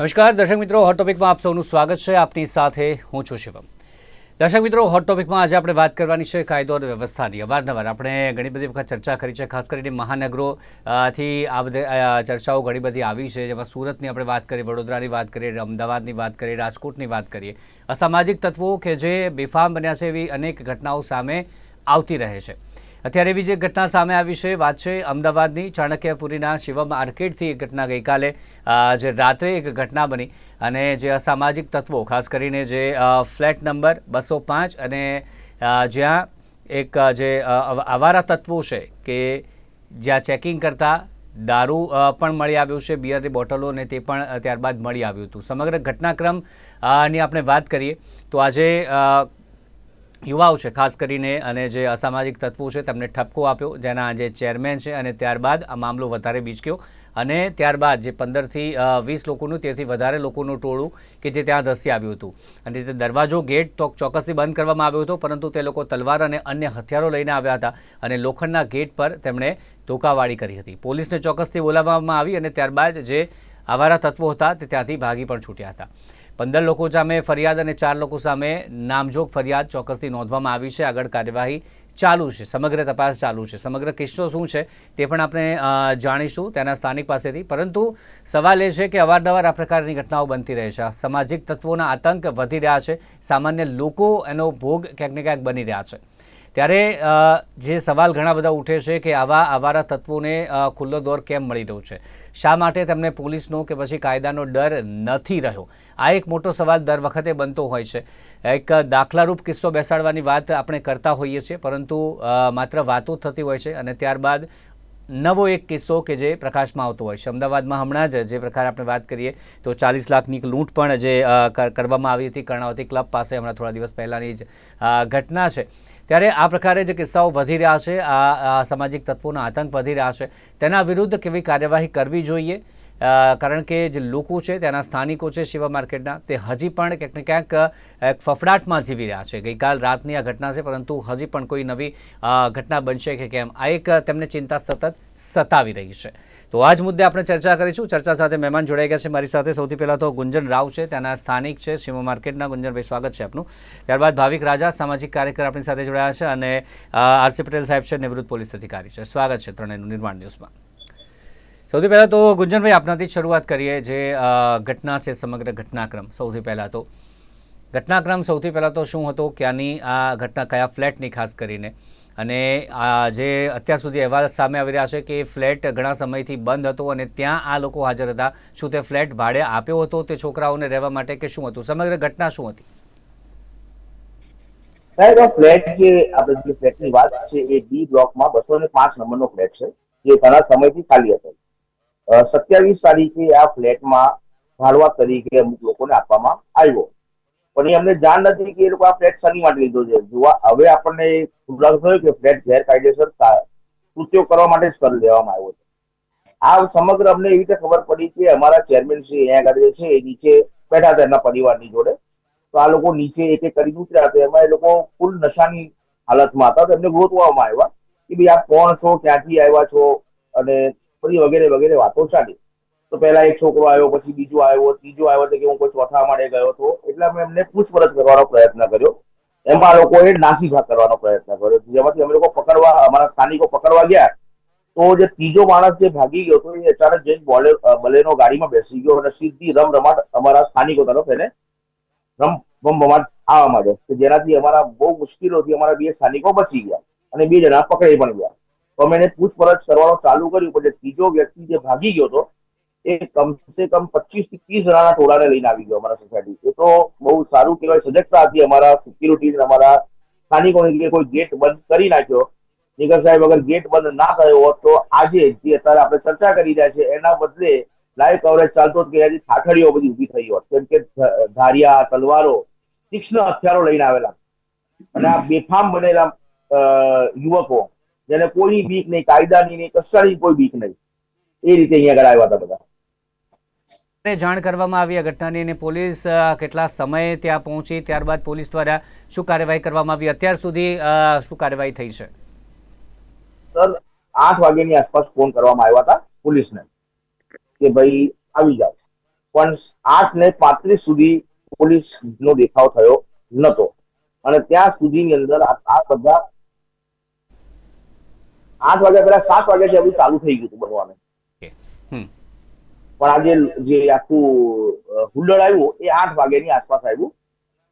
નમસ્કાર. દર્શક મિત્રો હોટ ટોપિકમાં આપ સૌનું સ્વાગત છે. આપની સાથે હું છું શિવમ. દર્શક મિત્રો હોટ ટોપિકમાં આજે આપણે વાત કરવાની છે કાયદો અને વ્યવસ્થાની. અવારનવાર આપણે ઘણી બધી વખત ચર્ચા કરી છે, ખાસ કરીને મહાનગરોથી આ બધે ચર્ચાઓ ઘણી બધી આવી છે. જેમાં સુરતની આપણે વાત કરીએ, વડોદરાની વાત કરીએ, અમદાવાદની વાત કરીએ, રાજકોટની વાત કરીએ. અસામાજિક તત્વો કે જે બેફામ બન્યા છે એવી અનેક ઘટનાઓ સામે આવતી રહે છે. અત્યારે એવી જે ઘટના સામે આવી છે વાત છે અમદાવાદની ચાણક્યપુરીના શિવમ આર્કેડથી એક ઘટના ગઈકાલે જે રાત્રે એક ઘટના બની અને જે અસામાજિક તત્વો, ખાસ કરીને જે ફ્લેટ નંબર બસો પાંચ અને જ્યાં એક જે આવારા તત્વો છે કે જ્યાં ચેકિંગ કરતા દારૂ પણ મળી આવ્યું છે, બિયરની બોટલો અને તે પણ ત્યારબાદ મળી આવ્યું હતું. સમગ્ર ઘટનાક્રમની આપણે વાત કરીએ તો આજે યુવાઓ છે, ખાસ કરીને અને જે અસામાજિક તત્વો છે, તેમને ઠપકો આપ્યો, જેના જે ચેરમેન છે અને ત્યારબાદ આ મામલો વધારે બીચક્યો. અને ત્યારબાદ જે પંદરથી વીસ લોકોનું, તેથી વધારે લોકોનું ટોળું કે જે ત્યાં ધસી આવ્યું હતું. અને તે દરવાજો ગેટ તો ચોક્કસથી બંધ કરવામાં આવ્યો હતો, પરંતુ તે લોકો તલવાર અને અન્ય હથિયારો લઈને આવ્યા હતા અને લોખંડના ગેટ પર તેમણે ધોકાવાળી કરી હતી. પોલીસને ચોક્કસથી બોલાવવામાં આવી અને ત્યારબાદ જે આવારા તત્વો હતા તે ત્યાંથી ભાગી પણ છૂટ્યા હતા. પંદર લોકો સામે ફરિયાદ અને ચાર લોકો સામે નામજોગ ફરિયાદ ચોક્કસથી નોંધવામાં આવી છે. આગળ કાર્યવાહી ચાલુ છે. સમગ્ર તપાસ ચાલુ છે. સમગ્ર કિસ્સો શું છે તે પણ આપણે જાણીશું તેના સ્થાનિક પાસેથી. પરંતુ સવાલ એ છે કે અવારનવાર આ પ્રકારની ઘટનાઓ બનતી રહે છે. સામાજિક તત્વોના આતંક વધી રહ્યા છે. સામાન્ય લોકો એનો ભોગ ક્યાંક ને ક્યાંક બની રહ્યા છે. ત્યારે જે સવાલ ઘણા બધા ઉઠે છે કે આવા આવારા તત્વોને ખુલ્લો દોર કેમ મળી રહ્યો છે? શા માટે તેમને પોલીસનો કે પછી કાયદાનો ડર નથી રહ્યો? આ એક મોટો સવાલ દર વખતે બનતો હોય છે. એક દાખલારૂપ કિસ્સો બેસાડવાની વાત આપણે કરતા હોઈએ છીએ, પરંતુ માત્ર વાતો થતી હોય છે અને ત્યારબાદ નવો એક કિસ્સો કે જે પ્રકાશમાં આવતો હોય છે. અમદાવાદમાં હમણાં જ જે પ્રકારે આપણે વાત કરીએ, તો ચાલીસ લાખની લૂંટ પણ જે કર- કરવામાં આવી હતી કર્ણાવતી ક્લબ પાસે હમણાં થોડા દિવસ પહેલાંની જ ઘટના છે. ત્યારે આ પ્રકારે જે કિસ્સાઓ વધી રહ્યા છે, આ સામાજિક તત્વોનો આતંક વધી રહ્યા છે, તેના વિરુદ્ધ કેવી કાર્યવાહી કરવી જોઈએ? કારણ કે જે લોકો છે, તેના સ્થાનિકો છે શિવા માર્કેટના, તે હજી પણ ક્યાંક ને ક્યાંક એક ફફડાટમાં જીવી રહ્યા છે. ગઈકાલ રાતની આ ઘટના છે, પરંતુ હજી પણ કોઈ નવી ઘટના બનશે કે કેમ? આ એક, તેમને ચિંતા સતત સતાવી રહી છે. તો આ જ મુદ્દે આપણે ચર્ચા કરીશું. ચર્ચા સાથે મહેમાન જોડાઈ ગયા છે મારી સાથે. સૌથી પહેલાં તો ગુંજન રાવ છે. તેના સ્થાનિક છે. શિવા માર્કેટના ગુંજનભાઈ સ્વાગત છે આપનું. ત્યારબાદ ભાવિક રાજા, સામાજિક કાર્યકર આપણી સાથે જોડાયા છે અને આરસી પટેલ સાહેબ છે, નિવૃત્ત પોલીસ અધિકારી છે. સ્વાગત છે ત્રણેયનું નિર્માણ ન્યૂઝમાં. સૌથી પહેલાં તો ગુંજનભાઈ આપનાથી શરૂઆત કરીએ જે ઘટના છે, સમગ્ર ઘટનાક્રમ. સૌથી પહેલાં તો, ઘટનાક્રમ સૌથી પહેલાં તો શું હતો? ક્યાંની આ ઘટના, કયા ફ્લેટની? ખાસ કરીને અને જે અત્યાર સુધી અહેવાલ સામે આવી રહ્યા છે કે ફ્લેટ ઘણા સમયથી બંધ હતો અને ત્યાં આ લોકો હાજર હતા. શું તે ફ્લેટ ભાડે આપ્યો હતો તે છોકરાઓને રહેવા માટે કે શું હતું? સમગ્ર ઘટના શું હતી? ફ્લેટ જે આપણે ફ્લેટની વાત છે એ ડી બ્લોકમાં બસો ને પાંચ નંબરનો ફ્લેટ છે, જે ઘણા સમયથી ખાલી હતો. સત્યાવીસ તારીખે આ ફ્લેટમાં ભાડવા તરીકે અમુક લોકોને આપવામાં આવ્યો. પણ એ અમને જાણ નથી કે એ લોકો આ ફ્લેટ શની માટે લીધો છે. જોવા, હવે આપણને ખુલાસો થયો કે ફ્લેટ ગેરકાયદેસર કૃત્યો કરવા માટે જ કરી દેવામાં આવ્યો છે. આ સમગ્ર અમને એવી રીતે ખબર પડી કે અમારા ચેરમેન શ્રી અહીંયા આગળ છે, એ નીચે બેઠા હતા એમના પરિવારની જોડે. તો આ લોકો નીચે એક એક કરીને ઉતર્યા હતા. એમાં એ લોકો ફૂલ નશાની હાલતમાં હતા. તો એમને ગોતવામાં આવ્યા કે ભાઈ, આપ કોણ છો? ક્યાંથી આવ્યા છો? અને બધી વગેરે વગેરે વાતો ચાલી. તો પહેલા એક છોકરો આવ્યો, પછી બીજો આવ્યો, ત્રીજો આવ્યો તો કે હું કોઈ ચોથા માળે ગયો હતો. એટલે અમે એમને પૂછપરછ કરવાનો પ્રયત્ન કર્યો. એમાં લોકોએ નાસીભાગ કરવાનો પ્રયત્ન કર્યો. જેમાંથી અમે લોકો પકડવા, અમારા સ્થાનિકો પકડવા ગયા, તો જે ત્રીજો માણસ જે ભાગી ગયો હતો, એ અચાનક જઈને બોલે બલેનો ગાડીમાં બેસી ગયો અને સીધી રમ રમાટ અમારા સ્થાનિકો તરફ એને રમ બમબમાટ આવવા માંડ્યો. કે જેનાથી અમારા બહુ મુશ્કેલોથી અમારા બે સ્થાનિકો બચી ગયા અને બે જણા પકડાઈ પણ ગયા. તો અમે એને પૂછપરછ કરવાનું ચાલુ કર્યું, પણ ત્રીજો વ્યક્તિ જે ભાગી ગયો હતો એ કમસે કમ પચીસથી ત્રીસ જણાના ટોળાને લઈને આવી ગયો અમારા સોસાયટી એ તો બહુ સારું કહેવાય, સજગતા હતી અમારા સિક્યુરિટી અમારા સ્થાનિકોની કોઈ ગેટ બંધ કરી નાખ્યો. નિગર સાહેબ અગર ગેટ બંધ ના થયો હોત તો આજે જે અત્યારે આપણે ચર્ચા કરી રહ્યા છે એના બદલે લાઈવ કવરેજ ચાલતો કે હજી ઠાઠડીઓ બધી ઊભી થઈ હોત. કેમ કે ધારિયા, તલવારો, તીક્ષ્ણ હથિયારો લઈને આવેલા. અને આ બેફામ બનેલા યુવકો, જેને કોઈ બીક નહીં, કાયદાની નહીં, કશાની કોઈ બીક નહીં. એ રીતે અહીંયા આગળ આવ્યા હતા બધા. ને જાણ કરવામાં આવી આ ઘટનાની અને પોલીસ કેટલા સમયે ત્યાં પહોંચી ત્યારબાદ પોલીસ દ્વારા શું કાર્યવાહી કરવામાં આવી? અત્યાર સુધી શું કાર્યવાહી થઈ છે? સર આઠ વાગ્યાની આસપાસ ફોન કરવામાં આવ્યા હતા પોલીસને કે ભાઈ આવી જાઓ. પણ આઠ ને પાંત્રીસ સુધી પોલીસ નો દેખાવ થયો નતો. અને ત્યાં સુધીની અંદર આ બધા આઠ વાગ્યા પહેલા સાત વાગ્યા સુધી ચાલુ થઈ ગયું હતું બનવાનું પણ આજે જે આખું હુલ્લડ આવ્યું, એ આઠ વાગ્યાની આસપાસ આવ્યું.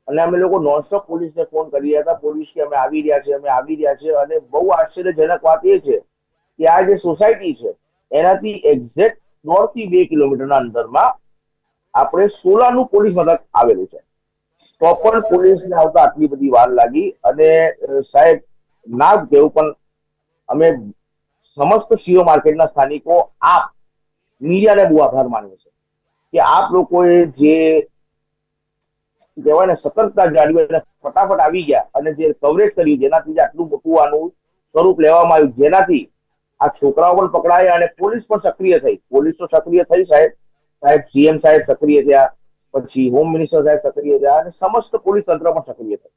અને અમે લોકો નોનસ્ટોપ પોલીસને ફોન કરી રહ્યા હતા. પોલીસ કે અમે આવી રહ્યા છે અમે આવી રહ્યા છે અને બહુ આશ્ચર્યજનક વાત એ છે કે આ જે સોસાયટી છે, એનાથી એક્ઝેક્ટ દોઢથી બે કિલોમીટરના અંતરમાં આપણે સોલાનું પોલીસ મથક આવેલું છે. તો પણ પોલીસને આવતા આટલી બધી વાર લાગી અને સાહેબ, ના જ કહેવું પણ અમે સમસ્ત સીઓ માર્કેટના સ્થાનિકો આપ મીડિયાને બહુ આભાર માનીએ છે કે આપ લોકોએ જે કહેવાય ને સતર્કતા જાળવી અને ફટાફટ આવી ગયા અને જે કવરેજ કર્યું જેનાથી આટલું મોટું આનું સ્વરૂપ લેવામાં આવ્યું, જેનાથી આ છોકરાઓ પણ પકડાયા અને પોલીસ પણ સક્રિય થઈ. પોલીસ તો સક્રિય થઈ સાહેબ. સાહેબ સીએમ સાહેબ સક્રિય થયા, પછી હોમ મિનિસ્ટર સાહેબ સક્રિય થયા અને સમસ્ત પોલીસ તંત્ર પણ સક્રિય થયું.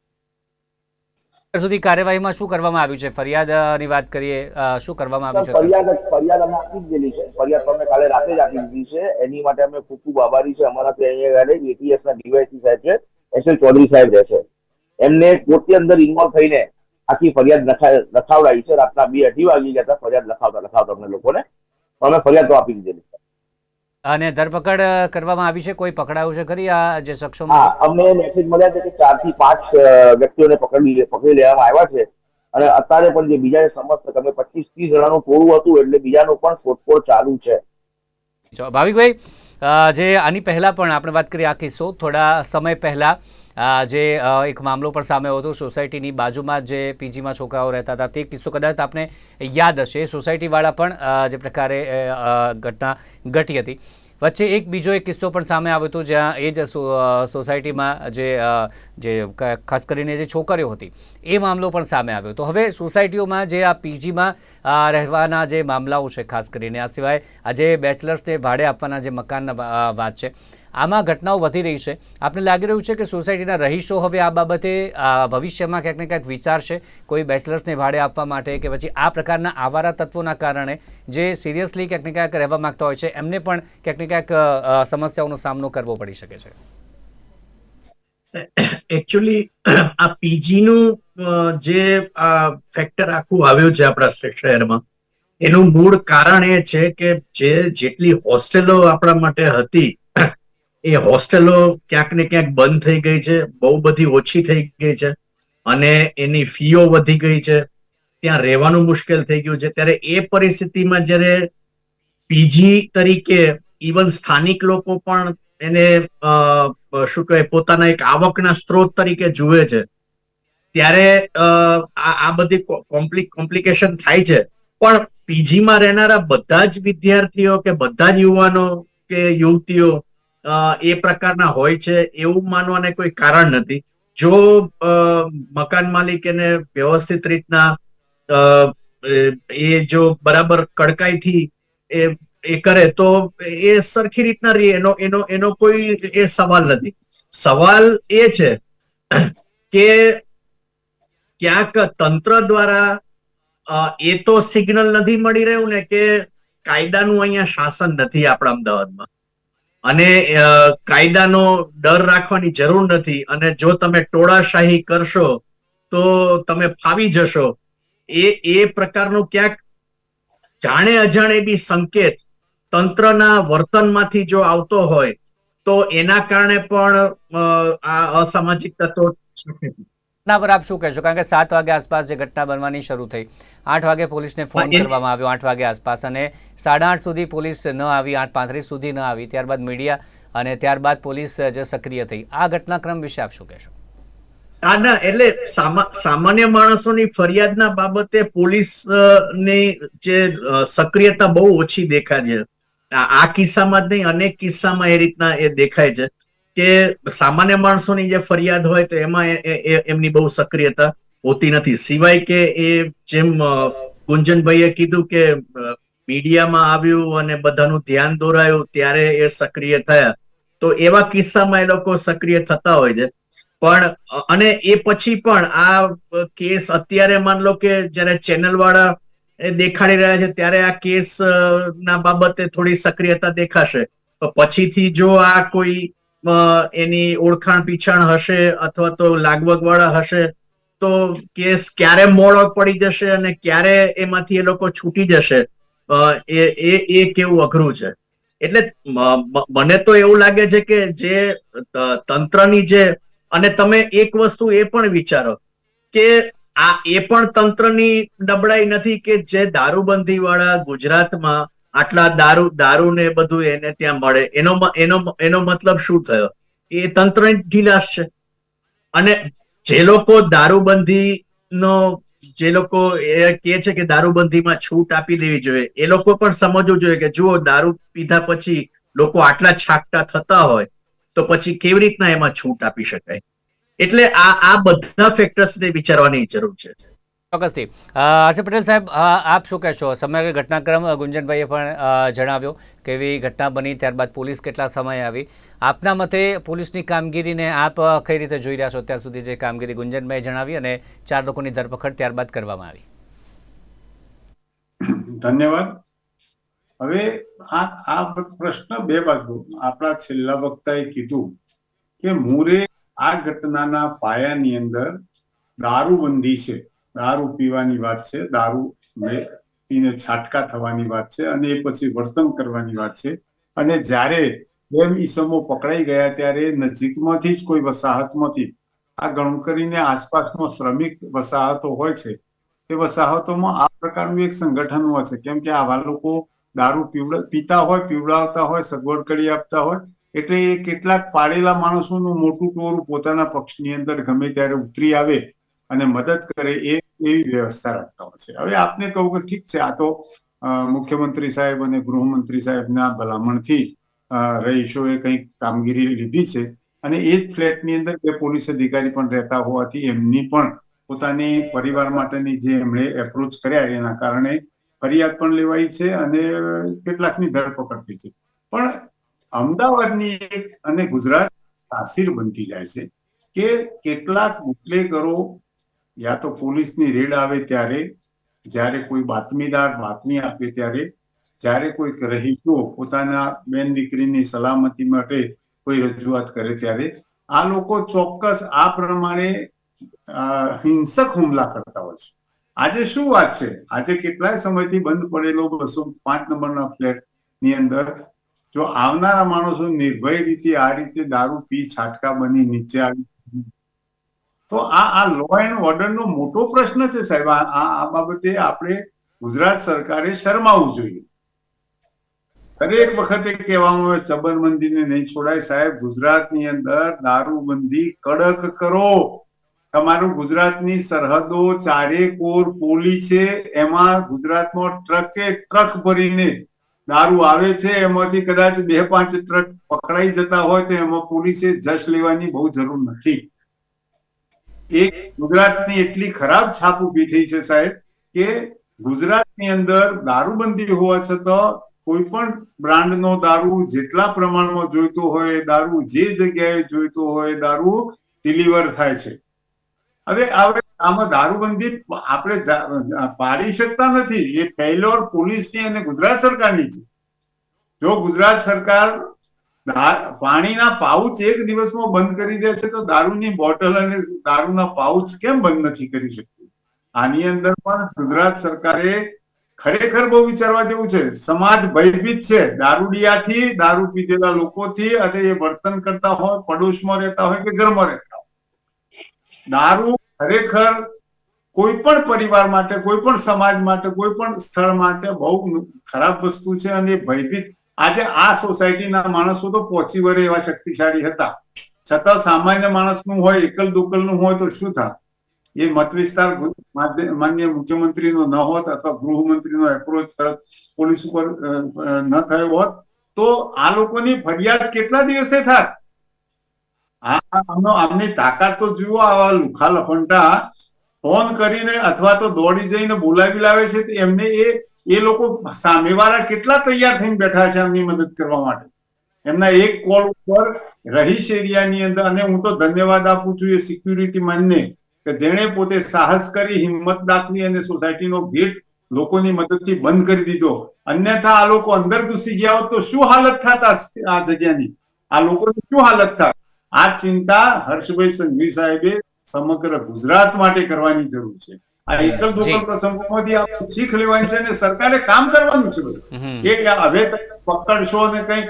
સુધી કાર્યવાહીમાં શું કરવામાં આવ્યું છે? ફરિયાદની વાત કરીએ શું કરવામાં આવ્યું છે ફરિયાદ ફરિયાદ અમે આપી દીધેલી દીધી છે. ફરિયાદ તો અમે કાલે રાતે જ આપી દીધી છે. એની માટે અમે ખૂબ ખૂબ આભારી છે. અમારા ત્યાં અહીંયા આગળ એટીએસ ના ડીવાયસી સાહેબ છે, એસ એલ ચૌધરી સાહેબ રહે છે. એમને કોર્ટની અંદર ઇન્વોલ્વ થઈને આખી ફરિયાદ લખાવડાવી છે. રાતના બે અઢી વાગી ગયા હતા. ફરિયાદ લખાવતા લખાવતા અમને લોકોને. અમે ફરિયાદ તો આપી દીધેલી. અને ધરપકડ કરવામાં આવી છે? કોઈ પકડાયું છે ખરી? આ જે શખ્સો હા અમને મેસેજ મળ્યા છે કે ચારથી પાંચ વ્યક્તિઓને પકડી પકડી લેવામાં આવ્યા છે. અને અત્યારે પણ જે બીજા સમસ્ત તમે પચીસ ત્રીસ જણાનું ટોળું હતું એટલે બીજાનું પણ શોધખોળ ચાલુ છે. ભાવિકભાઈ જે આની પહેલા પણ આપણે વાત કરીએ આ કિસ્સો થોડા સમય પહેલા જે એક મામલો પણ સામે હતો, સોસાયટીની બાજુમાં જે પીજીમાં છોકરાઓ રહેતા હતા, તે કિસ્સો કદાચ આપને યાદ હશે. સોસાયટીવાળા પણ જે પ્રકારે ઘટના ઘટી હતી. વચ્ચે એક બીજો એક કિસ્સો પણ સામે આવ્યો હતો, જ્યાં એ જ સોસાયટીમાં જે જે ખાસ કરીને જે છોકરીઓ હતી, એ મામલો પણ સામે આવ્યો તો હવે સોસાયટીઓમાં જે આ પીજીમાં રહેવાના જે મામલાઓ છે, ખાસ કરીને, આ સિવાય આ જે બેચલર્સને ભાડે આપવાના જે મકાનના વાત છે આમાં ઘટનાઓ વધી રહી છે. આપને લાગી રહ્યું છે કે સોસાયટીના રહીશો હવે આ બાબતે ભવિષ્યમાં ક્યાંક ને ક્યાંક વિચારશે, કોઈ બેચલર્સને ભાડે આપવા માટે કે પછી આ પ્રકારના આવારા તત્વોના કારણે જે સિરિયસલી ક્યાંક ને ક્યાંક રહેવા માંગતા હોય છે, એમને પણ ક્યાંક ને ક્યાંક સમસ્યાઓનો સામનો કરવો પડી શકે છે. એકચ્યુઅલી આ પીજીનું જે ફેક્ટર આખું આવ્યું છે આપણા શહેરમાં, એનું મૂળ કારણ એ છે કે જે જેટલી હોસ્ટેલો આપણા માટે હતી એ હોસ્ટેલો ક્યાંક ને ક્યાંક બંધ થઈ ગઈ છે, બહુ બધી ઓછી થઈ ગઈ છે અને એની ફીઓ વધી ગઈ છે. ત્યાં રહેવાનું મુશ્કેલ થઈ ગયું છે. ત્યારે એ પરિસ્થિતિમાં જ્યારે પીજી તરીકે ઇવન સ્થાનિક લોકો પણ એને શું કહેવાય, પોતાના એક આવકના સ્ત્રોત તરીકે જુએ છે. ત્યારે આ બધી કોમ્પ્લિકેશન થાય છે. પણ પીજીમાં રહેનારા બધા જ વિદ્યાર્થીઓ કે બધા જ યુવાનો કે યુવતીઓ એ પ્રકારના હોય છે એવું માનવાને કોઈ કારણ નથી. જો મકાન માલિક એને વ્યવસ્થિત રીતના એ- જો બરાબર કડકાઈથી એ એ કરે તો એ સરખી રીતના રહે. એનો એનો એનો કોઈ એ સવાલ નથી. સવાલ એ છે કે ક્યાંક તંત્ર દ્વારા એ તો સિગ્નલ નથી મળી રહ્યું ને કે કાયદાનું અહીંયા શાસન નથી આપણા અમદાવાદમાં. અને કાયદાનો ડર રાખવાની જરૂર નથી અને જો તમે ટોળાશાહી કરશો, તો તમે ફાવી જશો. એ એ પ્રકારનું ક્યાંક જાણે અજાણે બી સંકેત તંત્રના વર્તનમાંથી જો આવતો હોય, તો એના કારણે પણ આ અસામાજિક તત્વો ઘટના પર આપ શું કહેશો? કારણ કે સાત વાગે આસપાસ જે ઘટના બનવાની શરૂ થઈ આઠ વાગે પોલીસને ફોન કરવામાં આવ્યો આઠ વાગે આસપાસ અને સાડા આઠ સુધી પોલીસ ન આવી આઠ પાંત્રીસ સુધી ન આવી. ત્યારબાદ મીડિયા અને ત્યારબાદ પોલીસ જે સક્રિય થઈ. આ ઘટનાક્રમ વિશે આપ શું કહેશો? હા ના એટલે સામાન્ય માણસોની ફરિયાદના બાબતે પોલીસની જે સક્રિયતા બહુ ઓછી દેખાય છે. આ આ કિસ્સામાં જ નહીં અનેક કિસ્સામાં એ રીતના એ દેખાય છે. કે સામાન્ય માણસોની જે ફરિયાદ હોય તો એમાં એમની બહુ સક્રિયતા હોતી નથી. સિવાય કે એ જેમ ગુંજનભાઈએ કીધું કે મીડિયામાં આવ્યું અને બધાનું ધ્યાન દોરાયું ત્યારે એ સક્રિય થયા. તો એવા કિસ્સામાં એ લોકો સક્રિય થતા હોય છે. પણ અને એ પછી પણ આ કેસ અત્યારે માન લો કે જ્યારે ચેનલ વાળા દેખાડી રહ્યા છે ત્યારે આ કેસ ના બાબતે થોડી સક્રિયતા દેખાશે. પછીથી જો આ કોઈ એની ઓળખાણ પીછાણ હશે અથવા તો લાગવગ વાળા હશે, તો કેસ ક્યારે મોડો પડી જશે અને ક્યારે એમાંથી એ લોકો છૂટી જશે એ એ કેવું અઘરું છે? એટલે મને તો એવું લાગે છે કે જે તંત્રની જે, અને તમે એક વસ્તુ એ પણ વિચારો કે આ એ પણ તંત્રની નબળાઈ નથી કે જે દારૂબંધી વાળા ગુજરાતમાં આટલા દારૂ દારૂ ને બધું એને ત્યાં મળે. એનો એનો એનો મતલબ શું થયો? એ તંત્ર ઢીલાશ છે. અને જે લોકો દારૂબંધી નો જે લોકો એ કે છે કે દારૂબંધીમાં છૂટ આપી દેવી જોઈએ, એ લોકો પણ સમજવું જોઈએ કે જુઓ, દારૂ પીધા પછી લોકો આટલા છાકટા થતા હોય, તો પછી કેવી રીતના એમાં છૂટ આપી શકાય? એટલે આ આ બધા ફેક્ટર્સને વિચારવાની જરૂર છે. ચોક્કસથી. અ, હર્ષદ પટેલ સાહેબ આપ શું કહેશો? સમગ્ર ઘટનાક્રમ ગુંજનભાઈએ પણ જણાવ્યો કે એવી ઘટના બની ત્યારબાદ પોલીસ કેટલા સમય આવી. આપના મતે પોલીસની કામગીરીને આપ કઈ રીતે જોઈ રહ્યા છો? અત્યાર સુધી જે કામગીરી ગુંજનભાઈએ જણાવી અને ચાર લોકોની ધરપકડ ત્યારબાદ કરવામાં આવી. ધન્યવાદ. હવે આ આ પ્રશ્ન બે બાજુ. આપણા છેલ્લા વક્તાએ કીધું કે મૂરે આ ઘટનાના પાયાની અંદર દારૂબંધી છે. દારૂ પીવાની વાત છે, દારૂ પીને છાટકા થવાની વાત છે અને એ પછી વર્તન કરવાની વાત છે. અને જ્યારે એમ ઈસમો પકડાઈ ગયા ત્યારે નજીકમાંથી જ કોઈ વસાહતમાંથી, આ ગણું કરીને આસપાસમાં શ્રમિક વસાહતો હોય છે, એ વસાહતોમાં આ પ્રકારનું એક સંગઠન હોય છે. કેમ કે આવા લોકો દારૂ પીવડ, પીતા હોય, પીવડાવતા હોય, સગવડ કરી આપતા હોય, એટલે એ કેટલાક પાડેલા માણસોનું મોટું ટોળું પોતાના પક્ષની અંદર ગમે ત્યારે ઉતરી આવે અને મદદ કરે એ એવી વ્યવસ્થા રાખતા હોય છે. હવે આપને કહું કે ઠીક છે, આ તો મુખ્યમંત્રી સાહેબ અને ગૃહમંત્રી સાહેબના ભલામણથી રહીશોએ કંઈક કામગીરી લીધી છે અને એ જ ફ્લેટની અંદર બે પોલીસ અધિકારી પણ રહેતા હોવાથી એમની પણ પોતાની પરિવાર માટેની જે એમણે એપ્રોચ કર્યા એના કારણે ફરિયાદ પણ લેવાઈ છે અને કેટલાકની ધરપકડ થઈ છે. પણ અમદાવાદની એક અને ગુજરાત તાસીર બનતી જાય છે કે કેટલાક બુટલેગરો યા તો પોલીસની રેડ આવે ત્યારે, જ્યારે કોઈ બાતમીદાર બાતમી આપે ત્યારે, જ્યારે કોઈક રહીશો પોતાના બેન દીકરીની સલામતી માટે કોઈ રજૂઆત કરે ત્યારે, આ લોકો ચોક્કસ આ પ્રમાણે હિંસક હુમલા કરતા હોય છે. આજે શું વાત છે? આજે કેટલાય સમયથી બંધ પડેલો બસો પાંચ નંબરના ફ્લેટની અંદર, જો આવનારા માણસો નિર્ભય રીતે આ રીતે દારૂ પી છાટકા બની નીચે આવી તો આ આ લો એન્ડ ઓર્ડરનો મોટો પ્રશ્ન છે, સાહેબ. આ આ બાબતે આપણે ગુજરાત સરકારે શરમાવવું જોઈએ. દરેક વખતે કહેવામાં આવે ચબરબંધીને નહીં છોડાય સાહેબ. ગુજરાતની અંદર દારૂબંધી કડક કરો. તમારું ગુજરાતની સરહદો ચારે કોર પોલી છે, એમાં ગુજરાતમાં ટ્રકે ટ્રક ભરીને દારૂ આવે છે. એમાંથી કદાચ બે પાંચ ટ્રક પકડાઈ જતા હોય તો એમાં પોલીસે જશ લેવાની બહુ જરૂર નથી. એક ગુજરાતની એટલી ખરાબ છાપ ઊભી થઈ છે સાહેબ કે ગુજરાતની અંદર દારૂબંધી હોવા છતાં કોઈ પણ બ્રાન્ડનો દારૂ જેટલા પ્રમાણમાં જોઈતો હોય, દારૂ જે જગ્યાએ જોઈતો હોય, દારૂ ડિલિવર થાય છે. હવે હવે આમાં દારૂબંધી આપણે પાડી શકતા નથી. એ ફેલ્યોર પોલીસની અને ગુજરાત સરકારની છે. જો ગુજરાત સરકાર પાણીના પાઉચ એક દિવસમાં બંધ કરી દે છે તો દારૂની બોટલ અને દારૂના પાઉચ કેમ બંધ નથી કરી શકતી? આની અંદર પણ ગુજરાત સરકારે ખરેખર બહુ વિચારવા જેવું છે. સમાજ ભયભીત છે. દારૂડિયાથી દારૂ પીધેલા લોકોથી અને એ વર્તન કરતા હોય, પડોશમાં રહેતા હોય કે ઘરમાં રહેતા હોય. દારૂ ખરેખર કોઈ પણ પરિવાર માટે, કોઈ પણ સમાજ માટે, કોઈ પણ સ્થળ માટે બહુ ખરાબ વસ્તુ છે અને ભયભીત આજે આ સોસાયટીના માણસો તો પહોંચી વળે એવા શક્તિશાળી હતા. છતાં સામાન્ય માણસનું હોય એકલ દુકલનું હોય તો શું થાય? એ મત વિસ્તાર માન્ય મુખ્યમંત્રીનો ન હોત અથવા ગૃહમંત્રીનો એપ્રોચ તરત પોલીસ ઉપર ન થયો હોત, તો આ લોકોની ફરિયાદ કેટલા દિવસે આમનો, આમની તાકાત તો જુઓ આવા લુખા લફંટા ફોન કરીને અથવા તો દોડી જઈને બોલાવી લાવે છે એમને એ એ લોકો સામેવાળા કેટલા તૈયાર થઈને બેઠા છે એમની મદદ કરવા માટે? એમના એક કોલ ઉપર રહીશ એરિયાની અંદર, અને હું તો ધન્યવાદ આપું છું એ સિક્યુરિટી મેનને કે જેણે પોતે સાહસ કરી, હિંમત દાખવી અને સોસાયટીનો ગેટ લોકોની મદદથી બંધ કરી દીધો. અન્યથા આ લોકો અંદર ઘૂસી ગયા હોત તો શું હાલત થતા આ જગ્યાની? આ લોકોની શું હાલત થાય આ ચિંતા હર્ષભાઈ સંઘવી સાહેબે સમગ્ર ગુજરાત માટે કરવાની જરૂર છે. આ એકલ. દોકલ પ્રસંગોમાંથી શીખ લેવાની છે અને સરકારે કામ કરવાનું છે બધું. કે હવે પકડશો ને કઈ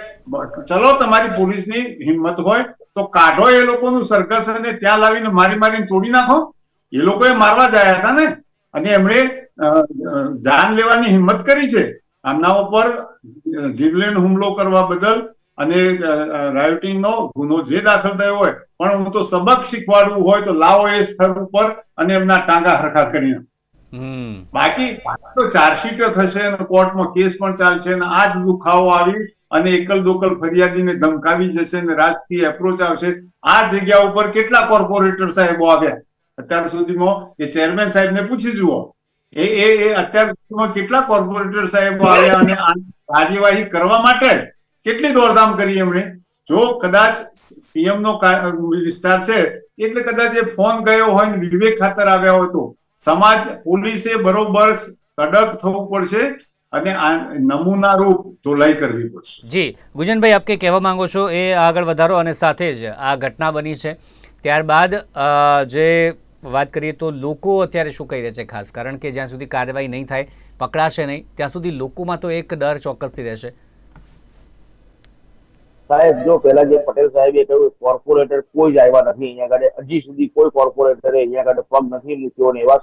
ચલો તમારી પોલીસની હિંમત હોય તો કાઢો એ લોકોનું સરઘસ અને ત્યાં લાવીને મારી મારીને તોડી નાખો. એ લોકોએ મારવા જાય હતા ને. અને એમણે જાન લેવાની હિંમત કરી છે. આમના ઉપર જીવલેણ હુમલો કરવા બદલ અને રાયોટિંગ નો ગુનો જે દાખલ થયો હોય પણ હું તો સબક શીખવાડવું હોય તો લાવો એ સ્થળ ઉપર અને એમના ટાંગા હરખા કરીને. બાકી તો ચાર્જશીટ થશે અને કોર્ટમાં કેસ પણ ચાલશે અને આ જ દુખાવો આવી અને એકલ દોકલ ફરિયાદીને ધમકાવી જશે અને રાજકીય એપ્રોચ આવશે. આ જગ્યા ઉપર કેટલા કોર્પોરેટર સાહેબો આવ્યા? અત્યાર સુધીમાં એ ચેરમેન સાહેબને પૂછી જુઓ. એ એ એ અત્યાર સુધીમાં કેટલા કોર્પોરેટર સાહેબો આવ્યા અને આ કાર્યવાહી કરવા માટે કેટલી દોડધામ કરી એમણે? જો કદાચ સીએમ નો વિસ્તાર છે, એટલે કદાચ એ ફોન ગયો હોય ને વિવેક ખાતર આવ્યા હોય તો. સમાજ, પોલીસે બરોબર કડક થવું પડશે અને આ નમૂના રૂપ ધોલાઈ કરવી પડશે. જી, ગુજનભાઈ, આપ કંઈ કહેવા માંગો છો એ આગળ વધારો અને સાથે જ આ ઘટના બની છે. ત્યારબાદ જે વાત કરીએ તો લોકો અત્યારે શું કહી રહ્યા છે ખાસ? કારણ કે જ્યાં સુધી કાર્યવાહી નહીં થાય, પકડાશે નહીં, ત્યાં સુધી લોકોમાં તો એક ડર ચોક્કસથી રહેશે. સાહેબ, જો પેલા જે પટેલ સાહેબે કહ્યું કોર્પોરેટર કોઈ જ આવ્યા નથી અહીંયા આગળ, હજી સુધી કોઈ કોર્પોરેટરે અહીંયા આગળ પગ નથી મૂક્યો ને એવા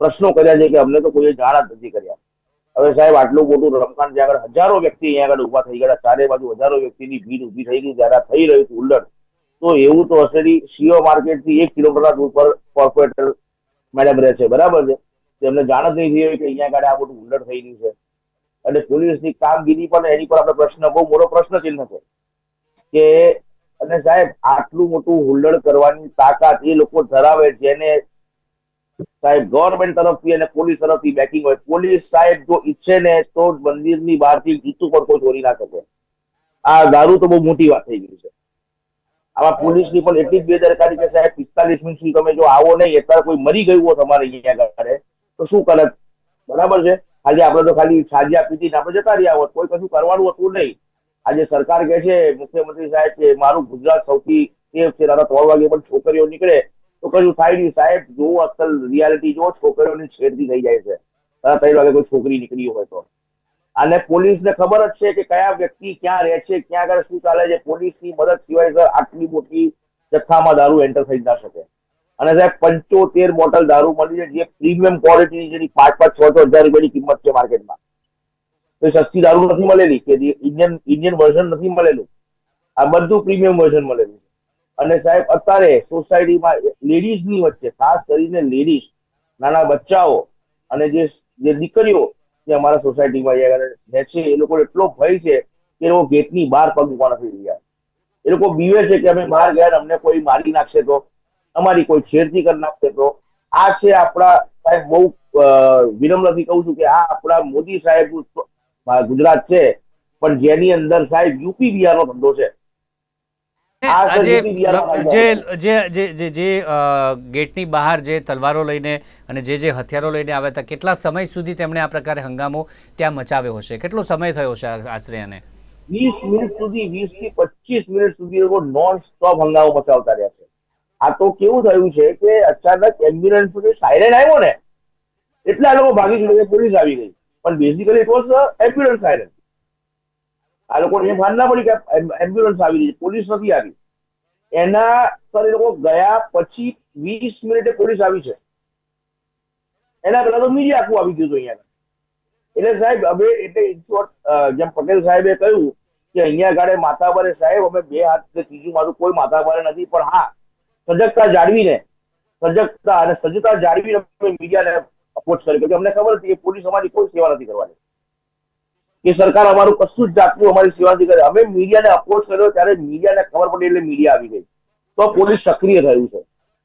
પ્રશ્નો કર્યા છે કે અમને તો કોઈએ જાણ જ નથી કર્યા. હવે સાહેબ, આટલું મોટું રમખાણ જ્યાં આગળ હજારો વ્યક્તિ અહીંયા આગળ ઊભા થઈ ગયા, ચારે બાજુ હજારો વ્યક્તિની ભીડ ઊભી થઈ ગઈ જ્યારે થઈ રહ્યું હતું ઉલ્લડ. તો એવું તો હશે સીઓ માર્કેટથી એક કિલોમીટર દૂર પર કોર્પોરેટર મેડમ રહે છે, બરાબર છે? તેમને જાણ જ નહીં થઈ હોય કે અહીંયા આગળ આ બધું ઉલ્લડ થઈ રહ્યું છે. અને પોલીસની કામગીરી પણ એની પર આપણે પ્રશ્ન, બહુ મોટો પ્રશ્ન ચિહ્ન છે. કે, અને સાહેબ, આટલું મોટું હુલ્લડ કરવાની તાકાત એ લોકો ધરાવે જેને સાહેબ ગવર્મેન્ટ તરફથી અને પોલીસ તરફથી બેકિંગ હોય. પોલીસ સાહેબ જો ઈચ્છે ને, તો મંદિરની બહારથી જીતું પણ કોઈ ચોરી ના શકે. આ દારૂ તો બહુ મોટી વાત થઈ ગઈ છે. આમાં પોલીસની પણ એટલી જ બેદરકારી કે સાહેબ, પિસ્તાલીસ મિનિટ સુધી તમે જો આવો નહીં, અત્યારે કોઈ મરી ગયું હોય તમારે અહીંયા આગળ તો શું કરે બરાબર છે? ખાલી આપણે તો ખાલી સાજ્યા પીધી આપણે જતા રહ્યા હોત, કોઈ કશું કરવાનું હતું નહીં. આજે સરકાર કે છે, મુખ્યમંત્રી સાહેબ, કે મારું ગુજરાત સૌથી સેફ છે રાત્રે ત્રણ વાગે પણ છોકરીઓ નીકળે, તો કશું થાય નહીં. સાહેબ જો અસલ રિયાલિટી જો છોકરીઓની છેડતી થઈ જાય છે. રાત્રે ત્રણ વાગે કોઈ છોકરી નીકળી હોય તો. અને પોલીસને ખબર જ છે કે કયા વ્યક્તિ ક્યાં રહે છે, ક્યાં આગળ શું ચાલે છે. પોલીસની મદદ સિવાય સર, આટલી મોટી જથ્થામાં દારૂ એન્ટર થઈ ના શકે. અને સાહેબ, પંચોતેર બોટલ દારૂ મળી છે, જે પ્રીમિયમ ક્વોલિટીની જેની પાંચ પાંચ, છ છ હજાર રૂપિયાની કિંમત છે માર્કેટમાં. તો સસ્તી દારૂ નથી મળેલી કે ઇન્ડિયન ઇન્ડિયન વર્ઝન નથી મળેલું. આ બધું પ્રીમિયમ વર્ઝન મળેલું અને સાહેબ, અત્યારે સોસાયટીમાં લેડીઝની વચ્ચે, ખાસ કરીને લેડીઝ નાના બચ્ચાઓ અને જે જે દીકરીઓ જે અમારા સોસાયટીમાં છે એ લોકો એટલો ભય છે કે લોકો ગેટની બહાર પગ મૂકવા નથી રહ્યા. એ લોકો બીવે છે કે અમે બહાર ગયા અમને કોઈ મારી નાખશે તો, અમારી કોઈ છેડતી કરી નાખશે તો. આ છે આપણા, સાહેબ, બહુ વિનમ્રથી કહું છું કે આ આપણા મોદી સાહેબ ગુજરાત છે પણ જેની અંદર સાહેબ યુપી બિહારનો ધંધો છે. જે ગેટની બહાર જે તલવારો લઈને અને જે જે હથિયારો લઈને આવ્યા હતા કેટલા સમય સુધી તેમણે આ પ્રકારે હંગામો ત્યાં મચાવ્યો હશે? કેટલો સમય થયો છે આશરે એને વીસ મિનિટ સુધી વીસથી પચીસ મિનિટ સુધી લોકો નોન સ્ટોપ હંગામો મચાવતા રહ્યા છે. આ તો કેવું થયું છે કે અચાનક એમ્બ્યુલન્સ સુધી સાયરન આવ્યો ને એટલે લોકો ભાગી છૂટે પોલીસ આવી ગઈ. પણ basically it was ambulance siren આ લોકોને એમ ભાન પડી કે એમ્બ્યુલન્સ આવી રહી છે પોલીસ નથી આવી. એના પર એ લોકો ગયા પછી વીસ મિનિટે પોલીસ આવી છે. એના પહેલા તો મીડિયા આખું આવી ગયું અહીંયા. એટલે સાહેબ હવે એટલે short, જેમ પટેલ સાહેબે કહ્યું કે અહીંયા ગાડે માથાભારે સાહેબ અમે બે હાથ કે ત્રીજું મારું કોઈ માથાભારે નથી પણ હા સજગતા જાળવીને સજગતા અને સજ્જતા જાળવીને મીડિયાને અપ્રોચ કર્યો કે અમને ખબર હતી કે પોલીસ અમારી કોઈ સેવા નથી કરવાની. કે સરકાર અમારું કશું જ જાતનું અમારી સેવા નથી કરે. અમે મીડિયાને અપ્રોચ કર્યો ત્યારે મીડિયાને ખબર પડી એટલે મીડિયા આવી ગઈ. તો પોલીસ સક્રિય થયું છે.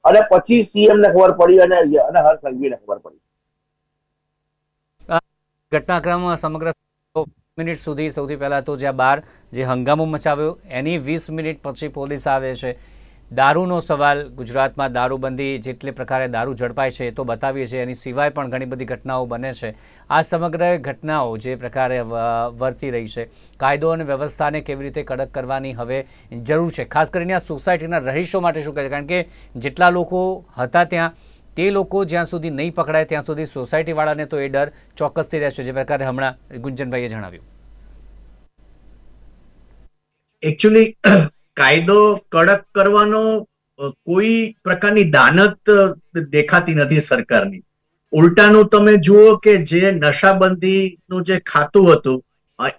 અને પછી સીએમ ને ખબર પડી અને અને હર સંઘવીને ખબર પડી. ઘટનાક્રમ સમગ્ર મિનિટ સુધી સૌથી પહેલા તો જ્યાં બાર જે હંગામો મચાવ્યો, એની વીસ મિનિટ પછી પોલીસ આવે છે. દારૂનો સવાલ. ગુજરાતમાં દારૂબંધી જેટલી પ્રકારે દારૂ ઝડપાય છે એ તો બતાવીએ છીએ. એની સિવાય પણ ઘણી બધી ઘટનાઓ બને છે. આ સમગ્ર ઘટનાઓ જે પ્રકારે વર્તી રહી છે, કાયદો અને વ્યવસ્થાને કેવી રીતે કડક કરવાની હવે જરૂર છે. ખાસ કરીને આ સોસાયટીના રહીશો માટે શું કહે છે? કારણ કે જેટલા લોકો હતા ત્યાં, તે લોકો જ્યાં સુધી નહીં પકડાય, ત્યાં સુધી સોસાયટીવાળાને તો એ ડર ચોક્કસથી રહેશે. જે પ્રકારે હમણાં ગુંજનભાઈએ જણાવ્યું. એકચ્યુઅલી કાયદો કડક કરવાનો કોઈ પ્રકારની દાનત દેખાતી નથી સરકારની. ઉલટાનું તમે જુઓ કે જે નશાબંધીનું જે ખાતું હતું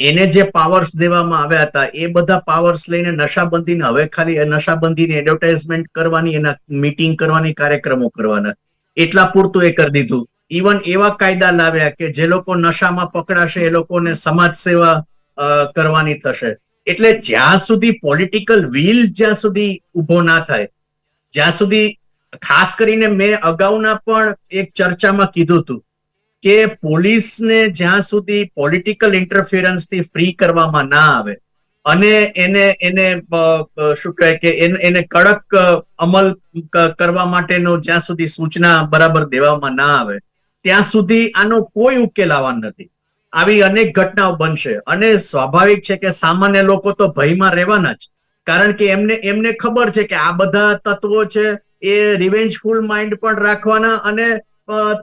એને જે પાવર્સ દેવામાં આવ્યા હતા, એ બધા પાવર્સ લઈને નશાબંધીને હવે ખાલી નશાબંધીને એડવર્ટાઇઝમેન્ટ કરવાની, એના મીટિંગ કરવાની, કાર્યક્રમો કરવાના. એટલા પૂરતું એ કરી દીધું. ઇવન એવા કાયદા લાવ્યા કે જે લોકો નશામાં પકડાશે, એ લોકોને સમાજ સેવા કરવાની થશે. એટલે જ્યાં સુધી પોલિટિકલ વિલ જ્યાં સુધી ઊભો ના થાય, જ્યાં સુધી ખાસ કરીને મેં અગાઉના પણ એક ચર્ચામાં કીધું હતું કે પોલીસને જ્યાં સુધી પોલિટિકલ ઇન્ટરફિયરન્સથી ફ્રી કરવામાં ના આવે અને એને એને શું કહે કે એને કડક અમલ કરવા માટેનો જ્યાં સુધી સૂચના બરાબર દેવામાં ના આવે, ત્યાં સુધી આનો કોઈ ઉકેલ આવવાનો નથી. આવી અનેક ઘટનાઓ બનશે. અને સ્વાભાવિક છે કે સામાન્ય લોકો તો ભયમાં રહેવાના જ. કારણ કે એમને એમને ખબર છે કે આ બધા તત્વો છે એ રિવેન્જફુલ માઇન્ડ પણ રાખવાના અને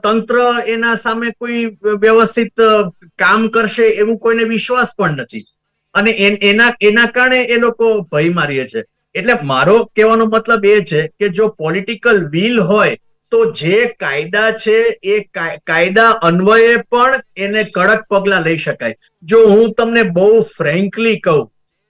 તંત્ર એના સામે કોઈ વ્યવસ્થિત કામ કરશે એવું કોઈને વિશ્વાસ પણ નથી. અને એન- એના કારણે એ લોકો ભયમાં રહે છે. એટલે મારો કહેવાનો મતલબ એ છે કે જો પોલિટિકલ વિલ હોય તો જે કાયદા છે એ કાયદા અન્વયે પણ એને કડક પગલા લઈ શકાય. જો હું તમને બહુ ફ્રેન્કલી કહું,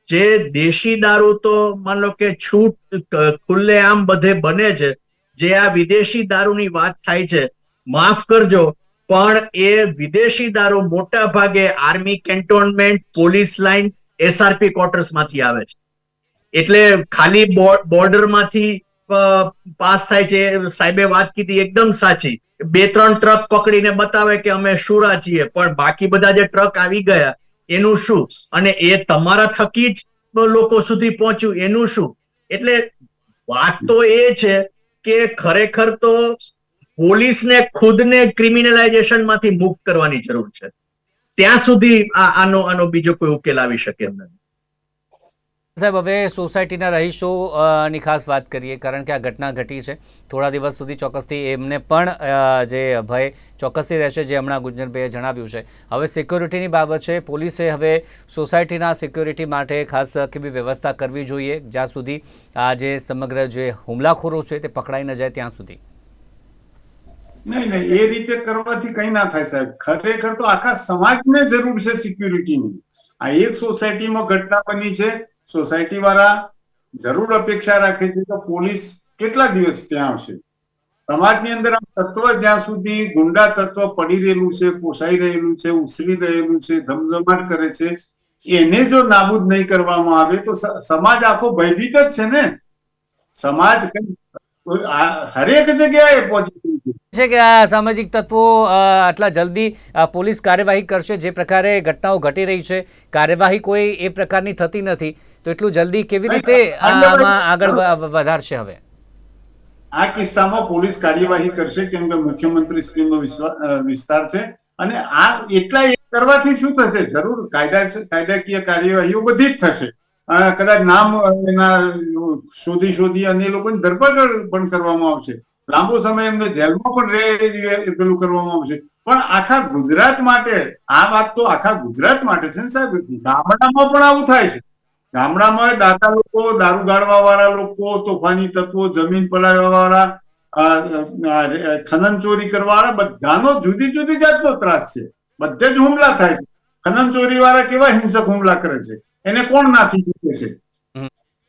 જે દેશી દારૂ તો માન લો કે છૂટ ખુલ્લે ખુલ્લેઆમ બધે બને છે, જે આ વિદેશી દારૂની વાત થાય છે, માફ કરજો, પણ એ વિદેશી દારૂ મોટા ભાગે army cantonment, police line SRP ક્વાર્ટર્સમાંથી આવે છે. એટલે ખાલી બોર્ડરમાંથી પાસ થાય છે. સાહેબે વાત કીધી એકદમ સાચી. બે ત્રણ ટ્રક પકડીને બતાવે કે અમે શુરા છીએ, પણ બાકી બધા જે ટ્રક આવી ગયા, એનું શું? અને એ તમારા થકી જ લોકો સુધી પહોંચ્યું, એનું શું? એટલે વાત તો એ છે કે ખરેખર તો પોલીસને ખુદને ક્રિમિનલાઇઝેશનમાંથી મુક્ત કરવાની જરૂર છે. ત્યાં સુધી આનો આનો બીજો કોઈ ઉકેલ આવી શકે એમ નથી. સાહેબ, હવે સોસાયટીના રહીશોની ખાસ વાત કરીએ, કારણ કે આ ઘટના ઘટી છે. થોડા દિવસ સુધી ચોક્કસથી એમને પણ જે ભય ચોક્કસથી રહેશે, જે હમણાં ગુંજનભાઈએ જણાવ્યું છે. હવે સિક્યોરિટીની બાબત છે. પોલીસે હવે સોસાયટીના સિક્યોરિટી માટે ખાસ કેવી વ્યવસ્થા કરવી જોઈએ. જ્યાં સુધી આ જે સમગ્ર જે હુમલાખોરો છે તે પકડાઈ ન જાય ત્યાં સુધી. નહીં નહીં, એ રીતે કરવાથી કઈ ના થાય સાહેબ. ખરેખર તો આખા સમાજને જરૂર છે સિક્યુરિટીની. આ એક સોસાયટીમાં ઘટના બની છે. સોસાયટી વાળા જરૂર અપેક્ષા રાખે છે કે પોલીસ કેટલા દિવસ ત્યાં આવશે? સમાજની અંદર તત્વ જ્યાં સુધી ગુંડા તત્વ પડી રહેલું છે, પોસાઈ રહેલું છે, ઉછરી રહેલું છે, ધમધમાટ કરે છે, એને જો નાબૂદ નહીં કરવામાં આવે તો સમાજ આખો ભયભીત જ છે ને? સમાજ હરેક જગ્યાએ પોઝિટિવ છે. કે આ સામાજિક તત્વો આટલા જલ્દી પોલીસ કાર્યવાહી કરશે જે પ્રકારે ઘટનાઓ ઘટી રહી છે. કાર્યવાહી કોઈ એ પ્રકારની થતી નથી. તો એટલું જલ્દી કેવી રીતે આમાં આગળ વધારશે હવે? આ કિસ્સામાં પોલીસ કાર્યવાહી કરશે કેમ કે મુખ્યમંત્રી શ્રીનો વિસ્તાર છે. અને આ એટલા કરવાથી શું થશે? જરૂર કાયદા કાયદાકીય કાર્યવાહીઓ બધી જ થશે. કદાચ નામ એના શોધી શોધી અને એ લોકોની ધરપકડ પણ કરવામાં આવશે. લાંબો સમય એમને જેલમાં પણ રહે પેલું કરવામાં આવશે. પણ આખા ગુજરાત માટે આ વાત તો આખા ગુજરાત માટે છે ને સાહેબ. ગામડામાં પણ આવું થાય છે. ગામડામાં દાતા લોકો, દારૂ ગાળવા વાળા લોકો, તોફાની તત્વો, જમીન પડાવવા વાળા ખનન ચોરી કરવા વાળા બધાનો જુદી જુદી જાતનો ત્રાસ છે. બધે જ હુમલા થાય છે. ખનન ચોરી વાળા કેવા હિંસક હુમલા કરે છે? એને કોણ નાથી ચૂકે છે.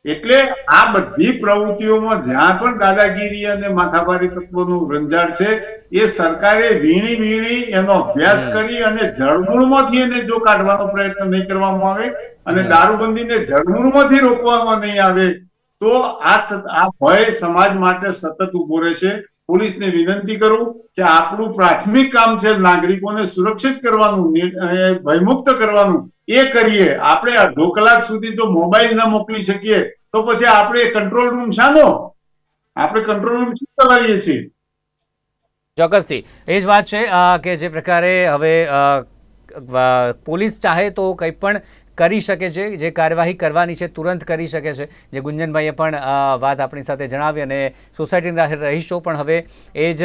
એટલે આ બધી પ્રવૃત્તિઓમાં જ્યાં પણ દાદાગીરી અને માથાભારી તત્વોનું રંજાડ છે એ સરકારે વીણી વીણી એનો અભ્યાસ કરી અને જળમૂળમાંથી એને જો કાઢવાનો પ્રયત્ન નહીં કરવામાં આવે અને દારૂબંધીને જળમૂળમાંથી રોકવામાં નહીં આવે તો આ આ ભય સમાજ માટે સતત ઊભો રહેશે. પોલીસને વિનંતી કરું કે આપણું પ્રાથમિક કામ છે નાગરિકોને સુરક્ષિત કરવાનું ભયમુક્ત કરવાનું. એ કરીએ. આપણે અડધો કલાક સુધી જો મોબાઈલ ન મોકલી શકીએ, તો પછી આપણે કંટ્રોલ રૂમ શાનો? આપણે કંટ્રોલ રૂમ શું ચલાવીએ છીએ? ચોક્કસથી. એ જ વાત છે કે જે પ્રકારે હવે પોલીસ ચાહે તો કંઈ પણ કરી શકે છે, જે કાર્યવાહી કરવાની છે, તુરંત કરી શકે છે. જે ગુંજનભાઈએ પણ વાત આપણી સાથે જણાવી અને સોસાયટીના રહીશો, પણ હવે એ જ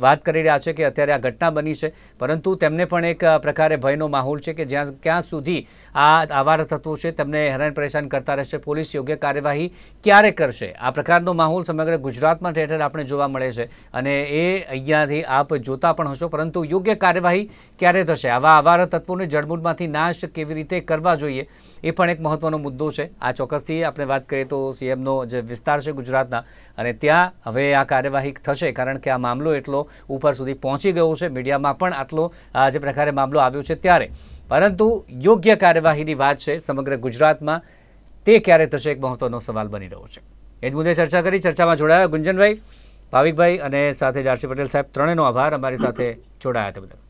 વાત કરી રહ્યા છે કે અત્યારે આ ઘટના બની છે. પરંતુ તેમને પણ એક પ્રકારે ભયનો માહોલ છે કે જ્યાં, ક્યાં સુધી આ આવારા તત્વો છે, તેમને હેરાન પરેશાન કરતા રહેશે. પોલીસ યોગ્ય કાર્યવાહી ક્યારે કરશે? આ પ્રકારનો માહોલ સમગ્ર ગુજરાતમાં ઠેર આપણે જોવા મળે છે. અને એ અહીંયાથી આપ જોતા પણ હશો. પરંતુ યોગ્ય કાર્યવાહી ક્યારે થશે? આવા આવારા તત્વોને જળમૂળમાંથી નાશ કેવી રીતે કરવા જોઈએ? એ પણ એક મહત્વનો મુદ્દો છે. આ ચોક્કસથી આપણે વાત કરીએ તો સીએમનો જે વિસ્તાર છે ગુજરાતના, અને ત્યાં હવે આ કાર્યવાહી થશે, કારણ કે આ મામલો એટલો ઉપર સુધી પહોંચી ગયો છે. મીડિયામાં પણ આટલો જે પ્રકારે મામલો આવ્યો છે ત્યારે. પરંતુ યોગ્ય કાર્યવાહીની વાત છે સમગ્ર ગુજરાતમાં. તે ક્યારે થશે એક મહત્વનો સવાલ બની રહ્યો છે. એ જ મુદ્દે ચર્ચા કરી, ચર્ચામાં જોડાયા ગુંજનભાઈ, ભાવિકભાઈ, અને સાથે જારસી પટેલ સાહેબ, ત્રણેયનો આભાર. અમારી સાથે જોડાયા હતા બદલ.